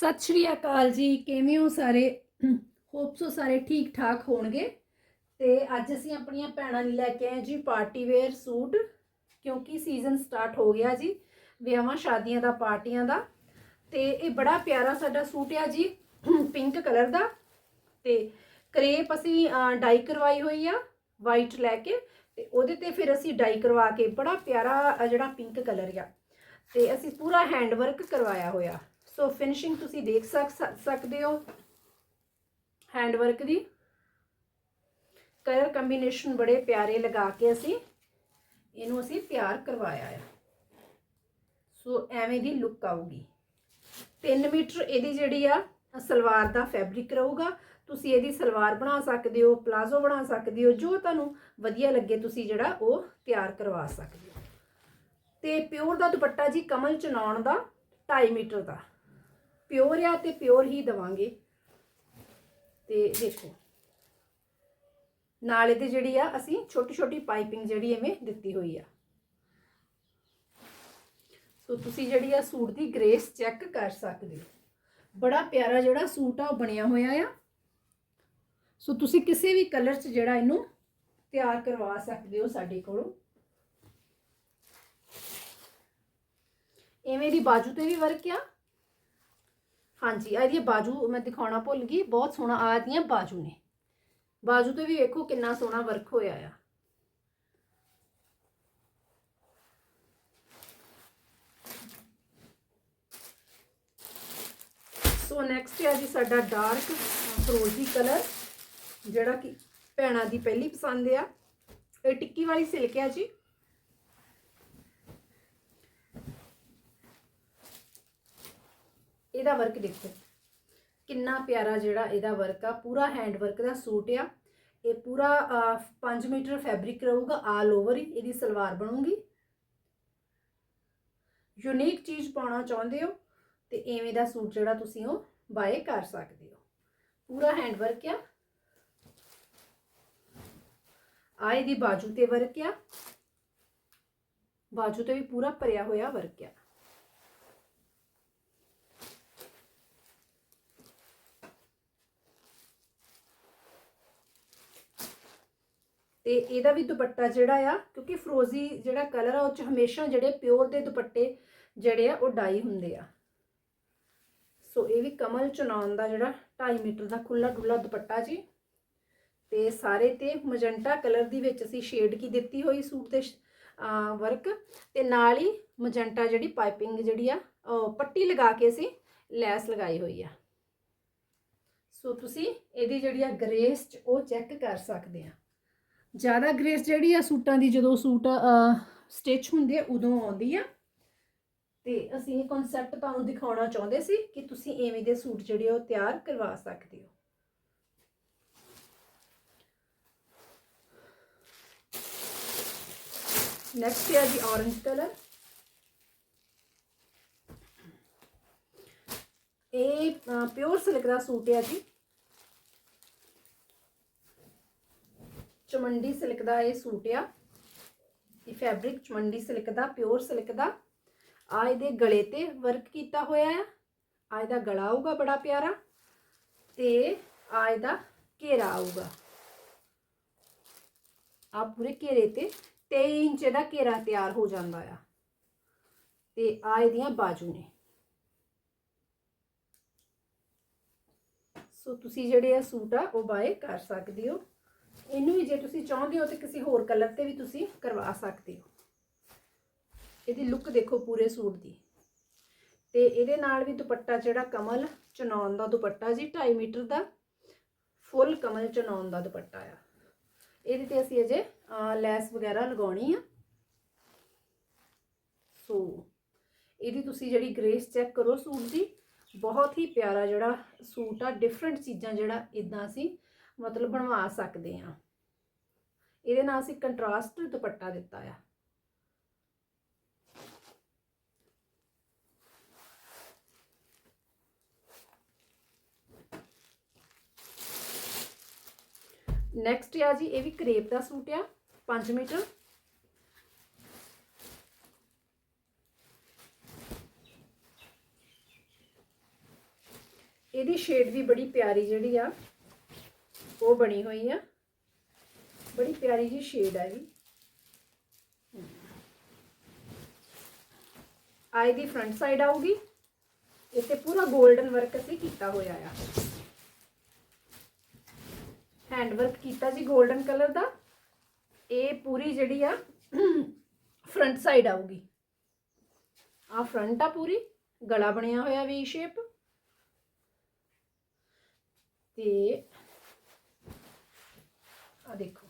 ਸਤਿ ਸ਼੍ਰੀ ਅਕਾਲ ਜੀ, ਕਿਵੇਂ ਹੋ ਸਾਰੇ? ਹੋਪ ਸੋ ਸਾਰੇ ਠੀਕ ਠਾਕ ਹੋਣਗੇ। ਤੇ ਅੱਜ ਅਸੀਂ ਆਪਣੀਆਂ ਭੈਣਾਂ ਲਈ ਲੈ ਕੇ ਆਏ ਜੀ ਪਾਰਟੀ ਵੇਅਰ ਸੂਟ, ਕਿਉਂਕਿ ਸੀਜ਼ਨ ਸਟਾਰਟ ਹੋ ਗਿਆ ਜੀ, ਵਿਆਹਾਂ ਸ਼ਾਦੀਆਂ ਦਾ, ਪਾਰਟੀਆਂ ਦਾ। ਤੇ ਇਹ ਬੜਾ ਪਿਆਰਾ ਸਾਡਾ ਸੂਟ ਆ ਜੀ, ਪਿੰਕ ਕਲਰ ਦਾ। ਤੇ ਕਰੇਪ ਅਸੀਂ ਡਾਈ ਕਰਵਾਈ ਹੋਈ ਆ ਵਾਈਟ ਲੈ ਕੇ। ਤੇ ਉਹਦੇ ਤੇ ਫਿਰ ਅਸੀਂ ਡਾਈ ਕਰਵਾ ਕੇ, ਬੜਾ ਪਿਆਰਾ ਜਿਹੜਾ ਪਿੰਕ ਕਲਰ ਆ। ਤੇ ਅਸੀਂ ਪੂਰਾ ਹੈਂਡ ਵਰਕ ਕਰਵਾਇਆ ਹੋਇਆ। ਸੋ ਫਿਨਿਸ਼ਿੰਗ ਤੁਸੀਂ ਦੇਖ ਸਕ ਸਕਦੇ ਹੋ। ਹੈਂਡ ਵਰਕ ਦੀ। ਕਲਰ ਕੰਬੀਨੇਸ਼ਨ ਬੜੇ ਪਿਆਰੇ ਲਗਾ ਕੇ ਅਸੀਂ ਇਹਨੂੰ ਅਸੀਂ ਤਿਆਰ ਕਰਵਾਇਆ ਆ। ਸੋ ਐਵੇਂ ਦੀ ਲੁੱਕ ਆਊਗੀ। 3 ਮੀਟਰ ਇਹਦੀ ਜਿਹੜੀ ਆ ਸਲਵਾਰ ਦਾ ਫੈਬਰਿਕ ਰਹੂਗਾ। ਤੁਸੀਂ ਇਹਦੀ ਸਲਵਾਰ ਬਣਾ ਸਕਦੇ ਹੋ ਪਲਾਜ਼ੋ ਬਣਾ ਸਕਦੇ ਹੋ, ਜੋ ਤੁਹਾਨੂੰ ਵਧੀਆ ਲੱਗੇ ਤੁਸੀਂ ਜਿਹੜਾ ਉਹ ਤਿਆਰ ਕਰਵਾ ਸਕਦੇ ਹੋ। ਤੇ ਪਿਓਰ ਦਾ ਦੁਪੱਟਾ ਜੀ ਕਮਲ ਚਨਾਉਣ ਦਾ 2.5 ਮੀਟਰ ਦਾ। ਪਿਓਰ ਆ ਤੇ ਪਿਓਰ ਹੀ ਦਵਾਂਗੇ। ਤੇ ਦੇਖੋ, ਨਾਲ ਇਹਦੇ ਜਿਹੜੀ ਆ, ਅਸੀਂ ਛੋਟੀ ਛੋਟੀ ਪਾਈਪਿੰਗ ਜਿਹੜੀ ਐਵੇਂ ਦਿੱਤੀ ਹੋਈ ਆ। ਸੋ ਤੁਸੀਂ ਜਿਹੜੀ ਆ ਸੂਟ ਦੀ ਗ੍ਰੇਸ ਚੈੱਕ ਕਰ ਸਕਦੇ ਹੋ। ਬੜਾ ਪਿਆਰਾ ਜਿਹੜਾ ਸੂਟ ਆ, ਉਹ ਬਣਿਆ ਹੋਇਆ ਆ। ਸੋ ਤੁਸੀਂ ਕਿਸੇ ਵੀ ਕਲਰ 'ਚ ਜਿਹੜਾ ਇਹਨੂੰ ਤਿਆਰ ਕਰਵਾ ਸਕਦੇ ਹੋ ਸਾਡੇ ਕੋਲੋਂ। ਐਵੇਂ ਦੀ ਬਾਜੂ ਤੇ ਵੀ ਵਰਕ ਆ ਹਾਂਜੀ ਆ ਇਹਦੀ ਬਾਜੂ ਮੈਂ ਦਿਖਾਉਣਾ ਭੁੱਲ ਗਈ ਬਹੁਤ ਸੋਹਣਾ ਆ ਦੀਆਂ ਬਾਜੂ ਨੇ ਬਾਜੂ ਤੇ ਵੀ ਵੇਖੋ ਕਿੰਨਾ ਸੋਹਣਾ ਵਰਕ ਹੋਇਆ ਆ ਸੋ ਨੈਕਸਟ ਹੈ ਜੀ ਸਾਡਾ ਡਾਰਕ ਫਰੋਜ਼ੀ ਕਲਰ ਜਿਹੜਾ ਕਿ ਭੈਣਾਂ ਦੀ ਪਹਿਲੀ ਪਸੰਦ ਆ। ਇਹ ਟਿੱਕੀ ਵਾਲੀ ਸਿਲਕ ਆ ਜੀ। ਇਹਦਾ ਵਰਕ ਦੇਖੋ। ਕਿੰਨਾ ਪਿਆਰਾ ਜਿਹੜਾ ਇਹਦਾ ਵਰਕ ਆ, ਪੂਰਾ ਹੈਂਡ ਵਰਕ ਦਾ ਸੂਟ ਆ। ਇਹ ਪੂਰਾ 5 ਮੀਟਰ ਫੈਬਰਿਕ ਰਹੂਗਾ ਆਲ ਓਵਰ ਹੀ ਇਹਦੀ ਸਲਵਾਰ ਬਣੂਗੀ। ਯੂਨੀਕ ਚੀਜ਼ ਪਾਉਣਾ ਚਾਹੁੰਦੇ ਹੋ, ਤੇ ਐਵੇਂ ਦਾ ਸੂਟ ਜਿਹੜਾ ਤੁਸੀਂ ਉਹ ਬਾਏ ਕਰ ਸਕਦੇ ਹੋ। ਪੂਰਾ ਹੈਂਡ ਵਰਕ ਆ। ਆ ਇਹਦੀ ਬਾਜੂ ਤੇ ਵਰਕ ਆ। ਬਾਜੂ ਤੇ ਵੀ ਪੂਰਾ ਭਰਿਆ ਹੋਇਆ ਵਰਕ ਆ। ਤੇ ਇਹਦਾ ਵੀ ਦੁਪੱਟਾ ਜਿਹੜਾ ਆ, ਕਿਉਂਕਿ ਫਰੋਜ਼ੀ ਜਿਹੜਾ ਕਲਰ ਆ, ਉਹ ਚ ਹਮੇਸ਼ਾ ਜਿਹੜੇ ਪਿਓਰ ਦੇ ਦੁਪੱਟੇ ਜਿਹੜੇ ਆ, ਉਹ ਡਾਈ ਹੁੰਦੇ ਆ। ਸੋ ਇਹ ਵੀ ਕਮਲ ਚਨਾਉਣ ਦਾ ਜਿਹੜਾ 2.5 ਮੀਟਰ ਦਾ ਖੁੱਲਾ ਡੁੱਲਾ ਦੁਪੱਟਾ ਜੀ। ਤੇ ਸਾਰੇ ਤੇ ਮਜੰਟਾ ਕਲਰ ਦੀ ਵਿੱਚ ਅਸੀਂ ਸ਼ੇਡ ਕੀ ਦਿੱਤੀ ਹੋਈ ਸੂਟ ਤੇ ਵਰਕ ਤੇ ਨਾਲ ਹੀ ਮਜੰਟਾ ਜਿਹੜੀ ਪਾਈਪਿੰਗ ਜਿਹੜੀ ਆ ਪੱਟੀ ਲਗਾ ਕੇ ਅਸੀਂ ਲੈਸ ਲਗਾਈ ਹੋਈ ਆ। ਸੋ ਤੁਸੀਂ ਇਹਦੀ ਜਿਹੜੀ ਆ ਗ੍ਰੇਸ ਚ ਉਹ ਚੈੱਕ ਕਰ ਸਕਦੇ ਆ। ਜ਼ਿਆਦਾ ਗ੍ਰੇਸ ਜਿਹੜੀ ਆ ਸੂਟਾਂ ਦੀ, ਜਦੋਂ ਸੂਟ ਸਟਿਚ ਹੁੰਦੇ ਆ, ਉਦੋਂ ਆਉਂਦੀ ਆ। ਤੇ ਅਸੀਂ ਇਹ ਕਨਸੈਪਟ ਤੁਹਾਨੂੰ ਦਿਖਾਉਣਾ ਚਾਹੁੰਦੇ ਸੀ ਕਿ ਤੁਸੀਂ ਐਵੇਂ ਦੇ ਸੂਟ ਜਿਹੜੇ ਆ, ਉਹ ਤਿਆਰ ਕਰਵਾ ਸਕਦੇ ਹੋ। ਨੈਕਸਟ ਹੈ ਜੀ ਔਰੰਜ ਕਲਰ ਇਹ ਪਿਓਰ ਸਿਲਕ ਦਾ ਸੂਟ ਹੈ ਜੀ। ਚਮੰਡੀ ਸਿਲਕ ਦਾ ਇਹ ਸੂਟ ਆ। ਇਹ ਫੈਬਰਿਕ ਚਮੰਡੀ ਸਿਲਕ ਦਾ ਪਿਓਰ ਸਿਲਕ ਦਾ। ਆ ਇਹਦੇ ਗਲੇ ਤੇ ਵਰਕ ਕੀਤਾ ਹੋਇਆ ਆ। ਆ ਇਹਦਾ ਗਲਾ ਆਊਗਾ ਬੜਾ ਪਿਆਰਾ ਤੇ ਆ ਇਹਦਾ ਘੇਰਾ ਆਊਗਾ। ਆ ਪੂਰੇ ਘੇਰੇ ਤੇ 23 ਇੰਚ ਦਾ ਘੇਰਾ ਤਿਆਰ ਹੋ ਜਾਂਦਾ ਆ। ਤੇ ਆ ਇਹਦੀਆਂ ਬਾਜੂ ਨੇ। ਸੋ ਤੁਸੀਂ ਜਿਹੜੇ ਆ ਸੂਟ ਆ, ਉਹ ਬਾਏ ਕਰ ਸਕਦੇ ਹੋ। ਇਹਨੂੰ ਵੀ ਜੇ ਤੁਸੀਂ ਚਾਹੁੰਦੇ ਹੋ ਤੇ ਕਿਸੇ ਹੋਰ ਕਲਰ ਤੇ ਵੀ ਤੁਸੀਂ ਕਰਵਾ ਸਕਦੇ ਹੋ। ਇਹਦੀ ਲੁੱਕ ਦੇਖੋ ਪੂਰੇ ਸੂਟ ਦੀ। ਤੇ ਇਹਦੇ ਨਾਲ ਵੀ ਦੁਪੱਟਾ ਜਿਹੜਾ ਕਮਲ ਚਨਾਉਣ ਦਾ ਦੁਪੱਟਾ ਜੀ 2.5 ਮੀਟਰ ਦਾ ਫੁੱਲ ਕਮਲ ਚਨਾਉਣ ਦਾ ਦੁਪੱਟਾ ਆ। ਇਹਦੇ ਤੇ ਅਸੀਂ ਅਜੇ ਲੈਸ ਵਗੈਰਾ ਲਗਾਉਣੀ ਆ। ਸੋ ਇਹਦੀ ਤੁਸੀਂ ਜਿਹੜੀ ਗ੍ਰੇਸ ਚੈੱਕ ਕਰੋ ਸੂਟ ਦੀ, ਬਹੁਤ ਹੀ ਪਿਆਰਾ ਜਿਹੜਾ ਸੂਟ ਆ ਡਿਫਰੈਂਟ ਚੀਜ਼ਾਂ ਜਿਹੜਾ ਇਦਾਂ ਅਸੀਂ ਮਤਲਬ ਬਣਵਾ ਸਕਦੇ ਆ ਇਹਦੇ ਨਾਲ ਅਸੀਂ ਕੰਟਰਾਸਟ ਦੁਪੱਟਾ ਦਿੱਤਾ ਆ। ਨੈਕਸਟ ਆ ਜੀ, ਇਹ ਵੀ ਕਰੇਪ ਦਾ ਸੂਟ ਆ 5 ਮੀਟਰ। ਇਹਦੀ ਸ਼ੇਡ ਵੀ ਬੜੀ ਪਿਆਰੀ ਜਿਹੜੀ ਆ। ਉਹ ਬਣੀ ਹੋਈ ਆ। ਬੜੀ ਪਿਆਰੀ ਜੀ ਸ਼ੇਡ ਆ ਵੀ ਆਈ ਦੀ ਫਰੰਟ ਸਾਈਡ ਆਊਗੀ। ਇੱਥੇ ਪੂਰਾ 골ਡਨ ਵਰਕ ਅਸੀਂ ਕੀਤਾ ਹੋਇਆ ਆ। ਹੈਂਡ ਵਰਕ ਕੀਤਾ ਜੀ 골ਡਨ ਕਲਰ ਦਾ। ਇਹ ਪੂਰੀ ਜਿਹੜੀ ਆ ਫਰੰਟ ਸਾਈਡ ਆਊਗੀ। ਆ ਫਰੰਟ ਆ ਪੂਰੀ। ਗਲਾ ਬਣਿਆ ਹੋਇਆ ਵੀ ਸ਼ੇਪ ਤੇ ਆ ਦੇਖੋ।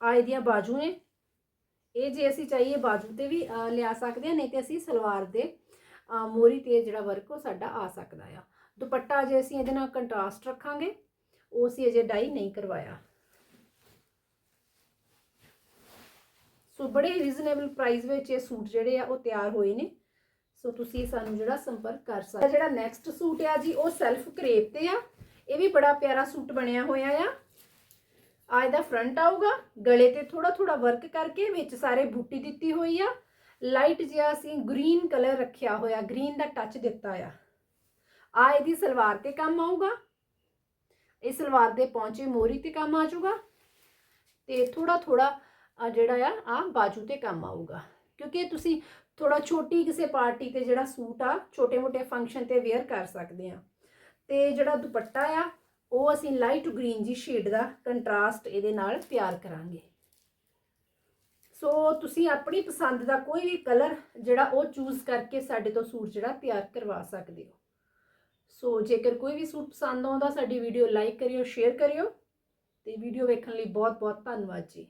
ਆ ਇਹਦੀਆਂ ਬਾਜੂ ਨੇ ਇਹ ਜੇ ਅਸੀਂ ਚਾਹੀਏ ਬਾਜੂ ਤੇ ਵੀ ਲਿਆ ਸਕਦੇ ਆ ਨਹੀਂ ਤੇ ਅਸੀਂ ਸਲਵਾਰ ਦੇ ਮੋਰੀ ਤੇ ਜਿਹੜਾ ਵਰਕ ਉਹ ਸਾਡਾ ਆ ਸਕਦਾ ਆ। ਦੁਪੱਟਾ ਜੇ ਅਸੀਂ ਇਹਦੇ ਨਾਲ ਕੰਟਰਾਸਟ ਰੱਖਾਂਗੇ, ਉਹ ਅਸੀਂ ਅਜੇ ਡਾਈ ਨਹੀਂ ਕਰਵਾਇਆ। ਸੋ ਬੜੇ ਰੀਜ਼ਨੇਬਲ ਪ੍ਰਾਈਸ ਵਿੱਚ ਇਹ ਸੂਟ ਜਿਹੜੇ ਆ, ਉਹ ਤਿਆਰ ਹੋਏ ਨੇ। ਸੋ ਤੁਸੀਂ ਸਾਨੂੰ ਜਿਹੜਾ ਸੰਪਰਕ ਕਰ ਸਕਦੇ ਜਿਹੜਾ ਨੈਕਸਟ ਸੂਟ ਆ ਜੀ, ਉਹ ਸੈਲਫ ਕਰੇਪ ਤੇ ਆ। ਇਹ ਵੀ ਬੜਾ ਪਿਆਰਾ ਸੂਟ ਬਣਿਆ ਹੋਇਆ ਆ। ਆ ਇਹਦਾ ਫਰੰਟ ਆਊਗਾ। ਗਲੇ ਤੇ ਥੋੜਾ ਥੋੜਾ ਵਰਕ ਕਰਕੇ ਵਿੱਚ ਸਾਰੇ ਬੂਟੀ ਦਿੱਤੀ ਹੋਈ ਆ। ਲਾਈਟ ਜਿਹਾ ਅਸੀਂ ਗ੍ਰੀਨ ਕਲਰ ਰੱਖਿਆ ਹੋਇਆ ਗ੍ਰੀਨ ਦਾ ਟੱਚ ਦਿੱਤਾ ਆ। ਆ ਇਹਦੀ ਸਲਵਾਰ ਤੇ ਕੰਮ ਆਊਗਾ। ਇਹ ਸਲਵਾਰ ਦੇ ਪੌਂਚੇ ਮੋਰੀ ਤੇ ਕੰਮ ਆ ਜਾਊਗਾ। ਤੇ ਥੋੜਾ ਥੋੜਾ ਜਿਹੜਾ ਆ ਆ ਬਾਜੂ ਤੇ ਕੰਮ ਆਊਗਾ। ਕਿਉਂਕਿ ਤੁਸੀਂ ਥੋੜਾ ਛੋਟੀ ਕਿਸੇ ਪਾਰਟੀ ਤੇ ਜਿਹੜਾ ਸੂਟ ਆ, ਛੋਟੇ ਮੋਟੇ ਫੰਕਸ਼ਨ ਤੇ ਵੇਅਰ ਕਰ ਸਕਦੇ ਆ। ਤੇ ਜਿਹੜਾ ਦੁਪੱਟਾ ਆ, ਉਹ ਅਸੀਂ ਲਾਈਟ ਗ੍ਰੀਨ ਜੀ ਸ਼ੇਡ ਦਾ ਕੰਟਰਾਸਟ ਇਹਦੇ ਨਾਲ ਤਿਆਰ ਕਰਾਂਗੇ। ਸੋ ਤੁਸੀਂ ਆਪਣੀ ਪਸੰਦ ਦਾ ਕੋਈ ਵੀ ਕਲਰ ਜਿਹੜਾ ਉਹ ਚੂਜ਼ ਕਰਕੇ ਸਾਡੇ ਤੋਂ ਸੂਟ ਜਿਹੜਾ ਤਿਆਰ ਕਰਵਾ ਸਕਦੇ ਹੋ। ਸੋ ਜੇਕਰ ਕੋਈ ਵੀ ਸੂਟ ਪਸੰਦ ਆਉਂਦਾ, ਸਾਡੀ ਵੀਡੀਓ ਲਾਈਕ ਕਰਿਓ ਸ਼ੇਅਰ ਕਰਿਓ ਤੇ ਵੀਡੀਓ ਵੇਖਣ ਲਈ ਬਹੁਤ ਬਹੁਤ ਧੰਨਵਾਦ ਜੀ।